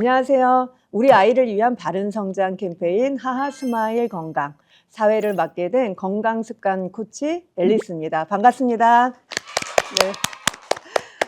안녕하세요. 우리 아이를 위한 바른 성장 캠페인 하하 스마일 건강 사회를 맡게 된 건강 습관 코치 앨리스입니다. 반갑습니다. 네.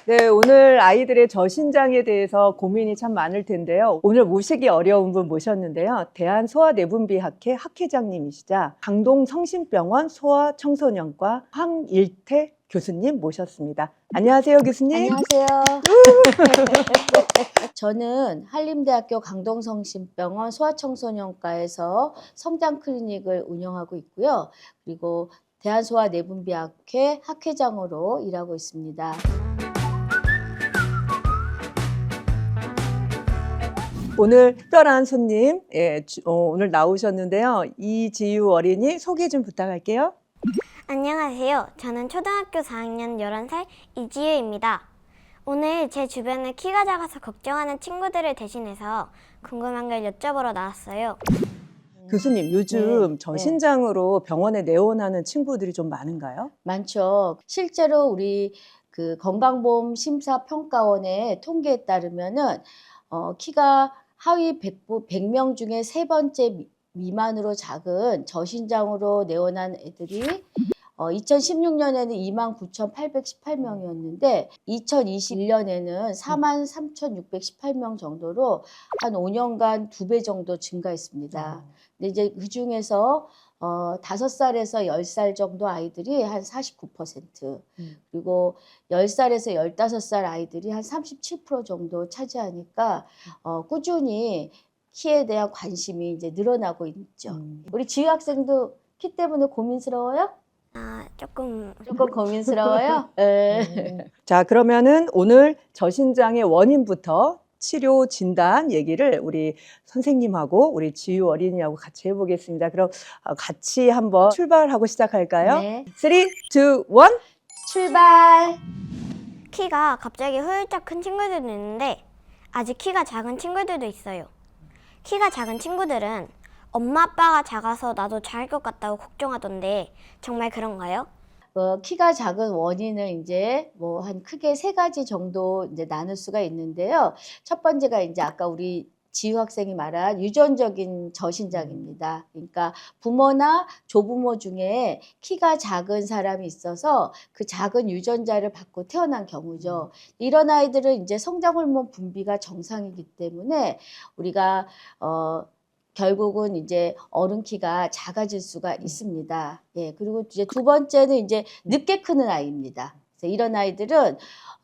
네, 오늘 아이들의 저신장에 대해서 고민이 참 많을 텐데요. 오늘 모시기 어려운 분 모셨는데요. 대한소아내분비학회 학회장님이시자 강동성심병원 소아청소년과 황일태 교수님 모셨습니다. 안녕하세요, 교수님. 안녕하세요. 저는 한림대학교 강동성심병원 소아청소년과에서 성장 클리닉을 운영하고 있고요. 그리고 대한소아내분비학회 학회장으로 일하고 있습니다. 오늘 특별한 손님 예, 주- 어, 오늘 나오셨는데요. 이지유 어린이 소개 좀 부탁할게요. 안녕하세요. 저는 초등학교 4학년 11살 이지혜입니다. 오늘 제 주변에 키가 작아서 걱정하는 친구들을 대신해서 궁금한 걸 여쭤보러 나왔어요. 교수님 요즘 네, 저신장으로 병원에 내원하는 친구들이 좀 많은가요? 많죠. 실제로 우리 그 건강보험 심사평가원의 통계에 따르면은 어, 키가 하위 100, 100명 중에 세 번째 미- 미만으로 작은 저신장으로 내원한 애들이 어, 2016년에는 29,818명이었는데 2021년에는 43,618명 정도로 한 5년간 두 배 정도 증가했습니다. 근데 이제 그 중에서 어, 5살에서 10살 정도 아이들이 한 49%, 음. 그리고 10살에서 15살 아이들이 한 37% 정도 차지하니까 어, 꾸준히 키에 대한 관심이 이제 늘어나고 있죠. 음. 우리 지유 학생도 키 때문에 고민스러워요? 아, 조금 조금 고민스러워요? 네. 자 그러면은 오늘 저신장의 원인부터 치료 진단 얘기를 우리 선생님하고 우리 지유 어린이하고 같이 해보겠습니다. 그럼 어, 같이 한번 출발하고 시작할까요? 네. 3, 2, 1 출발! 키가 갑자기 훌쩍 큰 친구들도 있는데 아직 키가 작은 친구들도 있어요. 키가 작은 친구들은 엄마 아빠가 작아서 나도 작을 것 같다고 걱정하던데 정말 그런가요? 어, 키가 작은 원인을 이제 뭐 한 크게 세 가지 정도 이제 나눌 수가 있는데요. 첫 번째가 이제 아까 우리 지유 학생이 말한 유전적인 저신장입니다. 그러니까 부모나 조부모 중에 키가 작은 사람이 있어서 그 작은 유전자를 받고 태어난 경우죠. 이런 아이들은 이제 성장 호르몬 분비가 정상이기 때문에 우리가 어 결국은 이제 어른 키가 작아질 수가 있습니다. 예, 그리고 이제 두 번째는 이제 늦게 크는 아이입니다. 이런 아이들은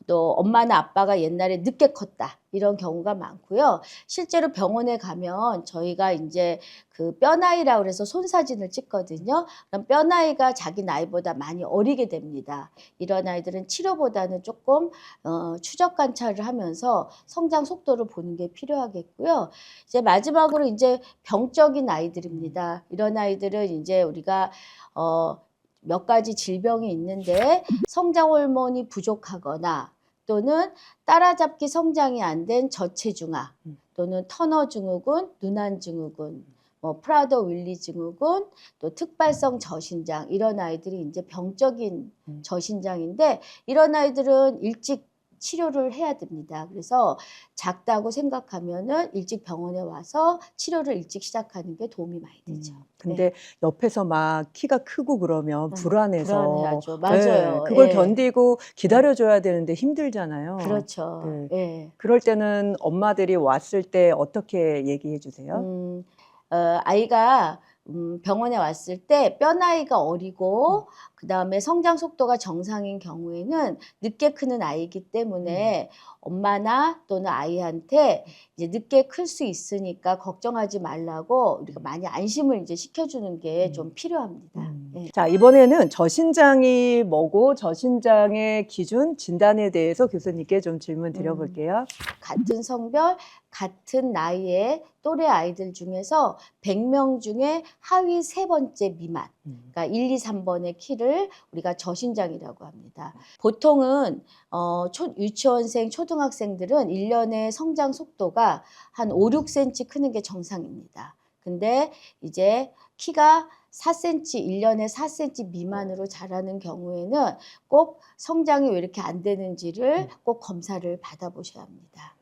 또 엄마나 아빠가 옛날에 늦게 컸다 이런 경우가 많고요. 실제로 병원에 가면 저희가 이제 그 뼈나이라고 해서 손사진을 찍거든요. 그럼 뼈나이가 자기 나이보다 많이 어리게 됩니다. 이런 아이들은 치료보다는 조금 어, 추적 관찰을 하면서 성장 속도를 보는 게 필요하겠고요. 이제 마지막으로 이제 병적인 아이들입니다. 이런 아이들은 이제 우리가 어, 몇 가지 질병이 있는데 성장 호르몬이 부족하거나 또는 따라잡기 성장이 안 된 저체중아 음. 또는 터너 증후군, 누난 증후군, 뭐 프라더 윌리 증후군, 또 특발성 저신장 이런 아이들이 이제 병적인 음. 저신장인데 이런 아이들은 일찍 치료를 해야 됩니다. 그래서 작다고 생각하면은 일찍 병원에 와서 치료를 일찍 시작하는 게 도움이 많이 되죠. 음, 근데 옆에서 막 키가 크고 그러면 음, 불안해서 불안해하죠. 맞아요. 네, 그걸 예. 견디고 기다려줘야 되는데 힘들잖아요. 그렇죠. 네. 예. 그럴 때는 엄마들이 왔을 때 어떻게 얘기해 주세요? 음, 어, 아이가 음, 병원에 왔을 때 뼈나이가 어리고 그 다음에 성장 속도가 정상인 경우에는 늦게 크는 아이이기 때문에 엄마나 또는 아이한테 이제 늦게 클 수 있으니까 걱정하지 말라고 우리가 많이 안심을 이제 시켜주는 게 음. 좀 필요합니다. 음. 예. 자, 이번에는 저신장이 뭐고 저신장의 기준 진단에 대해서 교수님께 좀 질문 드려볼게요. 같은 성별, 같은 나이의 또래 아이들 중에서 100명 중에 하위 세 번째 미만, 음. 그러니까 1, 2, 3번의 키를 우리가 저신장이라고 합니다. 보통은 어, 초, 유치원생, 초등학생들은 1년의 성장 속도가 한 5, 6cm 크는 게 정상입니다. 근데 이제 키가 4cm, 1년에 4cm 미만으로 자라는 경우에는 꼭 성장이 왜 이렇게 안 되는지를 꼭 검사를 받아보셔야 합니다.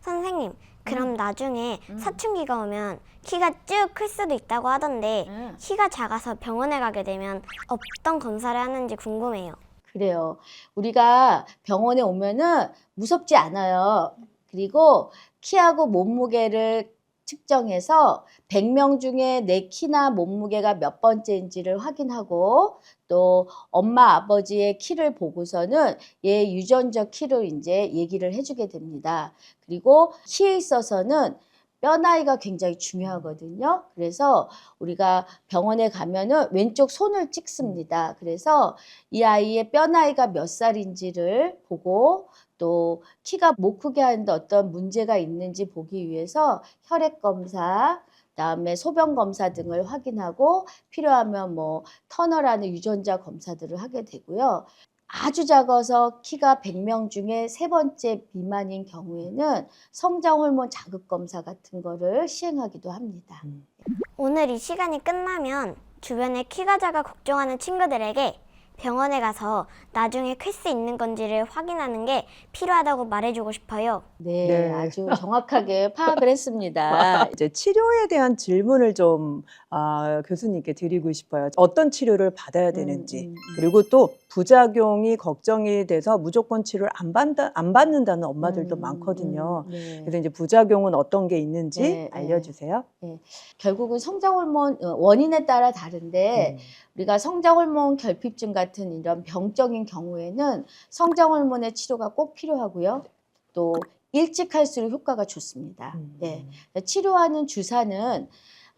선생님, 그럼 나중에 음. 사춘기가 오면 키가 쭉 클 수도 있다고 하던데 응. 키가 작아서 병원에 가게 되면 어떤 검사를 하는지 궁금해요. 그래요. 우리가 병원에 오면은 무섭지 않아요. 그리고 키하고 몸무게를 측정해서 100명 중에 내 키나 몸무게가 몇 번째인지를 확인하고 또 엄마 아버지의 키를 보고서는 얘 유전적 키를 이제 얘기를 해주게 됩니다. 그리고 키에 있어서는 뼈 나이가 굉장히 중요하거든요. 그래서 우리가 병원에 가면은 왼쪽 손을 찍습니다. 그래서 이 아이의 뼈 나이가 몇 살인지를 보고 또 키가 못 크게 하는데 어떤 문제가 있는지 보기 위해서 혈액 검사, 그다음에 소변 검사 등을 확인하고 필요하면 뭐 터널하는 유전자 검사들을 하게 되고요. 아주 작아서 키가 100명 중에 세 번째 미만인 경우에는 성장 호르몬 자극 검사 같은 거를 시행하기도 합니다. 오늘 이 시간이 끝나면 주변에 키가 작아 걱정하는 친구들에게 병원에 가서 나중에 클 수 있는 건지를 확인하는 게 필요하다고 말해주고 싶어요. 네, 네. 아주 정확하게 파악을 했습니다. 이제 치료에 대한 질문을 좀 아, 교수님께 드리고 싶어요. 어떤 치료를 받아야 되는지 음, 음. 그리고 또 부작용이 걱정이 돼서 무조건 치료를 안 받다 안 받는다는 엄마들도 음, 많거든요. 음, 네. 그래서 이제 부작용은 어떤 게 있는지 네, 네. 알려주세요. 결국은 성장 호르몬 어, 원인에 따라 다른데 음. 우리가 성장 호르몬 결핍증 같은 이런 병적인 경우에는 성장 호르몬의 치료가 꼭 필요하고요. 또 일찍 할수록 효과가 좋습니다. 음. 네. 치료하는 주사는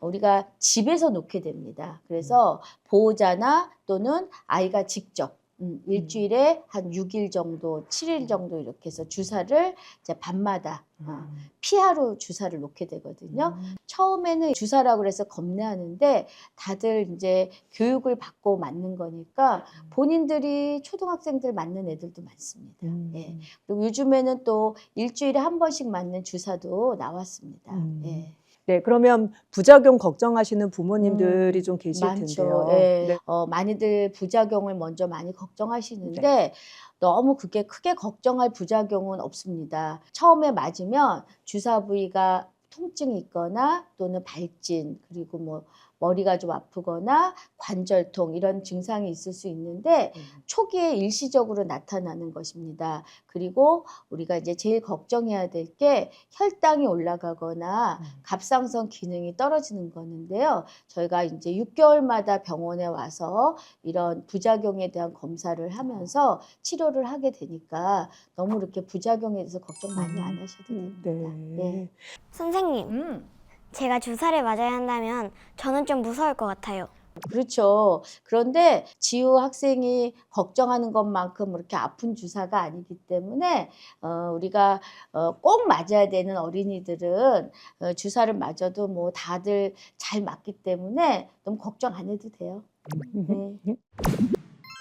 우리가 집에서 놓게 됩니다. 그래서 보호자나 또는 아이가 직접 음, 일주일에 한 6일 정도, 7일 정도 이렇게 해서 주사를 이제 밤마다 어, 피하로 주사를 놓게 되거든요. 음. 처음에는 주사라고 그래서 겁내하는데 다들 이제 교육을 받고 맞는 거니까 본인들이 초등학생들 맞는 애들도 많습니다. 음. 예. 그리고 요즘에는 또 일주일에 한 번씩 맞는 주사도 나왔습니다. 음. 예. 네, 그러면 부작용 걱정하시는 부모님들이 음, 좀 계실 많죠. 텐데요. 예. 네. 어, 많이들 부작용을 먼저 많이 걱정하시는데 너무 그게 크게 걱정할 부작용은 없습니다. 처음에 맞으면 주사 부위가 통증이 있거나 또는 발진 그리고 뭐 머리가 좀 아프거나 관절통 이런 증상이 있을 수 있는데 초기에 일시적으로 나타나는 것입니다. 그리고 우리가 이제 제일 걱정해야 될 게 혈당이 올라가거나 음. 갑상선 기능이 떨어지는 거는데요. 저희가 이제 6개월마다 병원에 와서 이런 부작용에 대한 검사를 하면서 치료를 하게 되니까 너무 이렇게 부작용에 대해서 걱정 많이 안 하셔도 됩니다. 네. 예. 선생님, 음. 제가 주사를 맞아야 한다면 저는 좀 무서울 것 같아요. 그렇죠. 그런데 지우 학생이 걱정하는 것만큼 그렇게 아픈 주사가 아니기 때문에 어, 우리가 어, 꼭 맞아야 되는 어린이들은 어, 주사를 맞아도 뭐 다들 잘 맞기 때문에 너무 걱정 안 해도 돼요. 네.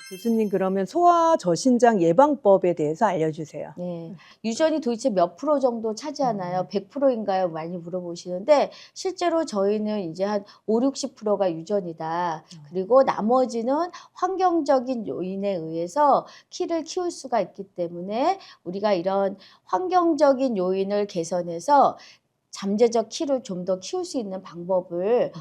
교수님 그러면 소아 저신장 예방법에 대해서 알려주세요. 네. 유전이 도대체 몇 프로 정도 차지하나요? 100%인가요? 많이 물어보시는데 실제로 저희는 이제 한 5, 60%가 유전이다. 그리고 나머지는 환경적인 요인에 의해서 키를 키울 수가 있기 때문에 우리가 이런 환경적인 요인을 개선해서 잠재적 키를 좀 더 키울 수 있는 방법을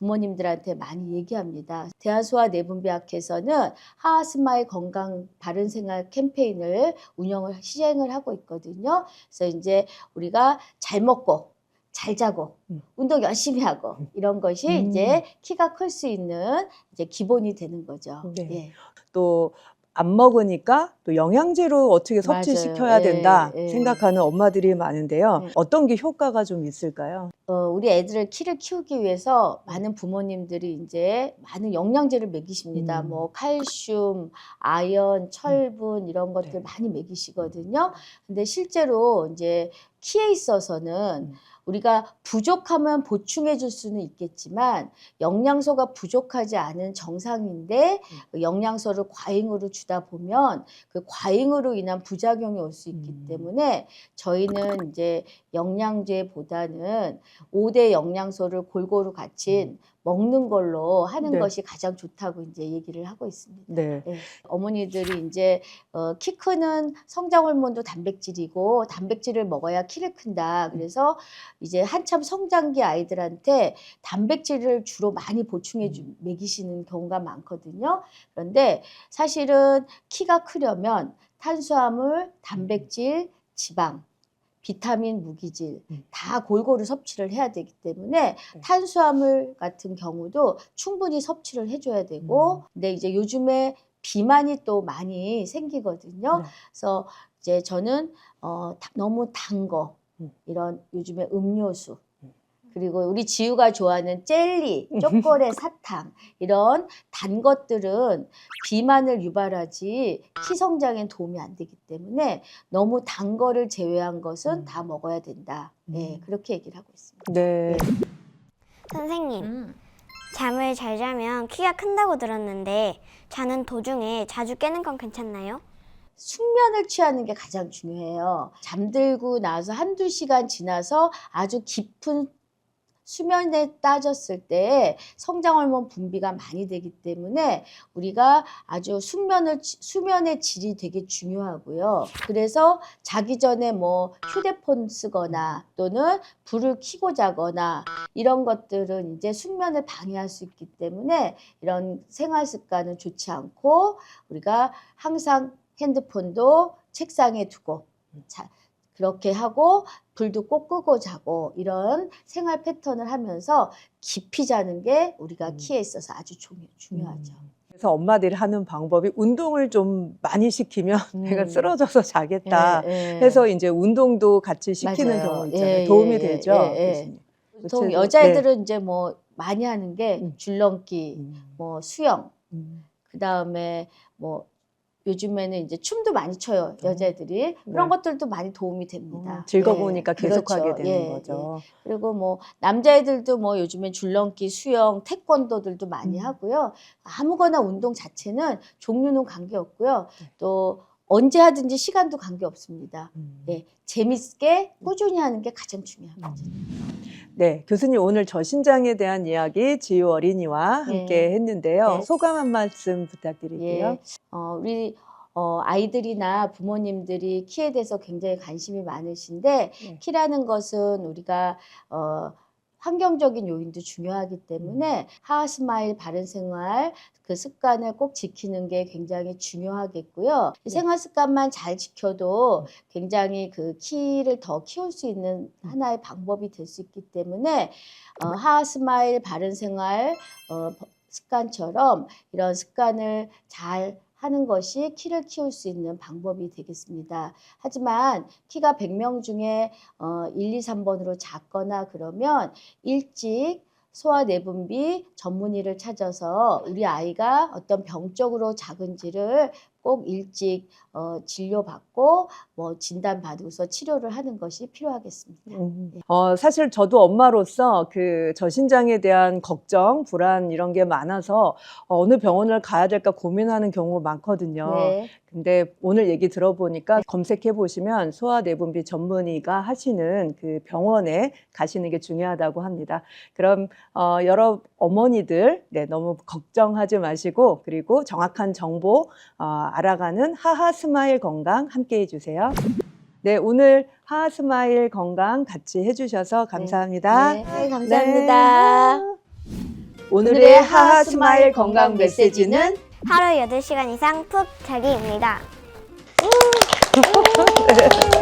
부모님들한테 많이 얘기합니다. 대한소아 내분비학회에서는 하하스마일 건강 바른 생활 캠페인을 운영을 시행을 하고 있거든요. 그래서 이제 우리가 잘 먹고 잘 자고 음. 운동 열심히 하고 이런 것이 음. 이제 키가 클 수 있는 이제 기본이 되는 거죠. 네. 예. 또 안 먹으니까 또 영양제로 어떻게. 섭취시켜야 예, 된다 예. 생각하는 엄마들이 많은데요. 네. 어떤 게 효과가 좀 있을까요? 어, 우리 애들을 키를 키우기 위해서 많은 부모님들이 이제 많은 영양제를 먹이십니다. 음. 뭐 칼슘, 아연, 철분 이런 것들 네. 많이 먹이시거든요. 근데 실제로 이제 키에 있어서는 음. 우리가 부족하면 보충해 줄 수는 있겠지만 영양소가 부족하지 않은 정상인데 그 영양소를 과잉으로 주다 보면 그 과잉으로 인한 부작용이 올 수 있기 음. 때문에 저희는 이제 영양제보다는 5대 영양소를 골고루 갖춘 먹는 걸로 하는 네. 것이 가장 좋다고 이제 얘기를 하고 있습니다. 네. 네. 어머니들이 이제 어, 키 크는 성장 호르몬도 단백질이고 단백질을 먹어야 키를 큰다. 그래서 이제 한참 성장기 아이들한테 단백질을 주로 많이 보충해 주 먹이시는 경우가 많거든요. 그런데 사실은 키가 크려면 탄수화물, 단백질, 지방 비타민, 무기질 음. 다 골고루 섭취를 해야 되기 때문에 네. 탄수화물 같은 경우도 충분히 섭취를 해줘야 되고 음. 근데 이제 요즘에 비만이 또 많이 생기거든요. 네. 그래서 이제 저는 어, 다- 너무 단 거, 음. 이런 요즘에 음료수, 음. 그리고 우리 지우가 좋아하는 젤리, 초콜릿, 사탕 이런 단 것들은 비만을 유발하지 키 성장에 도움이 안 되기 때문에 너무 단 거를 제외한 것은 음. 다 먹어야 된다. 네, 음. 그렇게 얘기를 하고 있습니다. 네. 선생님, 음. 잠을 잘 자면 키가 큰다고 들었는데 자는 도중에 자주 깨는 건 괜찮나요? 숙면을 취하는 게 가장 중요해요. 잠들고 나서 한두 시간 지나서 아주 깊은 수면에 따졌을 때 성장 호르몬 분비가 많이 되기 때문에 우리가 아주 숙면을 지- 수면의 질이 되게 중요하고요. 그래서 자기 전에 뭐 휴대폰 쓰거나 또는 불을 켜고 자거나 이런 것들은 이제 숙면을 방해할 수 있기 때문에 이런 생활 습관은 좋지 않고 우리가 항상 핸드폰도 책상에 두고 자, 그렇게 하고 불도 꼭 끄고 자고 이런 생활 패턴을 하면서 깊이 자는 게 우리가 음. 키에 있어서 아주 중요, 중요하죠. 그래서 엄마들이 하는 방법이 운동을 좀 많이 시키면 음. 내가 쓰러져서 자겠다 예, 예. 해서 이제 운동도 같이 시키는 맞아요. 경우 있잖아요. 예, 도움이 예, 되죠. 예, 예. 보통 구체적으로- 여자애들은 이제 뭐 많이 하는 게 음. 줄넘기, 음. 뭐 수영, 음. 그 다음에 뭐 요즘에는 이제 춤도 많이 춰요 여자애들이 그런 네. 것들도 많이 도움이 됩니다. 어, 즐거우니까 예, 계속하게 그렇죠. 되는 예, 거죠. 예. 그리고 뭐 남자애들도 뭐 요즘에 줄넘기, 수영, 태권도들도 많이 음. 하고요. 아무거나 운동 자체는 종류는 관계 없고요. 네. 또 언제 하든지 시간도 관계 없습니다. 음. 예, 재밌게 꾸준히 하는 게 가장 중요한 거죠. 네, 교수님 오늘 저신장에 대한 이야기 지유 어린이와 네. 함께 했는데요. 네. 소감 한 말씀 부탁드릴게요. 예, 어, 우리 어, 아이들이나 부모님들이 키에 대해서 굉장히 관심이 많으신데 네. 키라는 것은 우리가 어, 환경적인 요인도 중요하기 때문에 하하스마일 바른 생활 그 습관을 꼭 지키는 게 굉장히 중요하겠고요. 이 네. 생활 습관만 잘 지켜도 굉장히 그 키를 더 키울 수 있는 하나의 방법이 될 수 있기 때문에 어, 하하스마일 바른 생활 어, 습관처럼 이런 습관을 잘 하는 것이 키를 키울 수 있는 방법이 되겠습니다. 하지만 키가 100명 중에 어, 1, 2, 3번으로 작거나 그러면 일찍 소화 내분비 전문의를 찾아서 우리 아이가 어떤 병적으로 작은지를 꼭 일찍 어, 진료받고 뭐 진단받고서 치료를 하는 것이 필요하겠습니다. 음. 어, 사실 저도 엄마로서 그 저신장에 대한 걱정, 불안 이런 게 많아서 어, 어느 병원을 가야 될까 고민하는 경우가 많거든요. 네. 근데 오늘 얘기 들어보니까 검색해 보시면 소아내분비 전문의가 하시는 그 병원에 가시는 게 중요하다고 합니다. 그럼 어, 여러 어머니들 네, 너무 걱정하지 마시고 그리고 정확한 정보 어, 알아가는 하하 스마일 건강 함께 해주세요. 네, 오늘 하하 스마일 건강 같이 해주셔서 감사합니다. 네, 감사합니다. 네. 오늘의 하하 스마일 건강 메시지는 하루 8시간 이상 푹 자기입니다.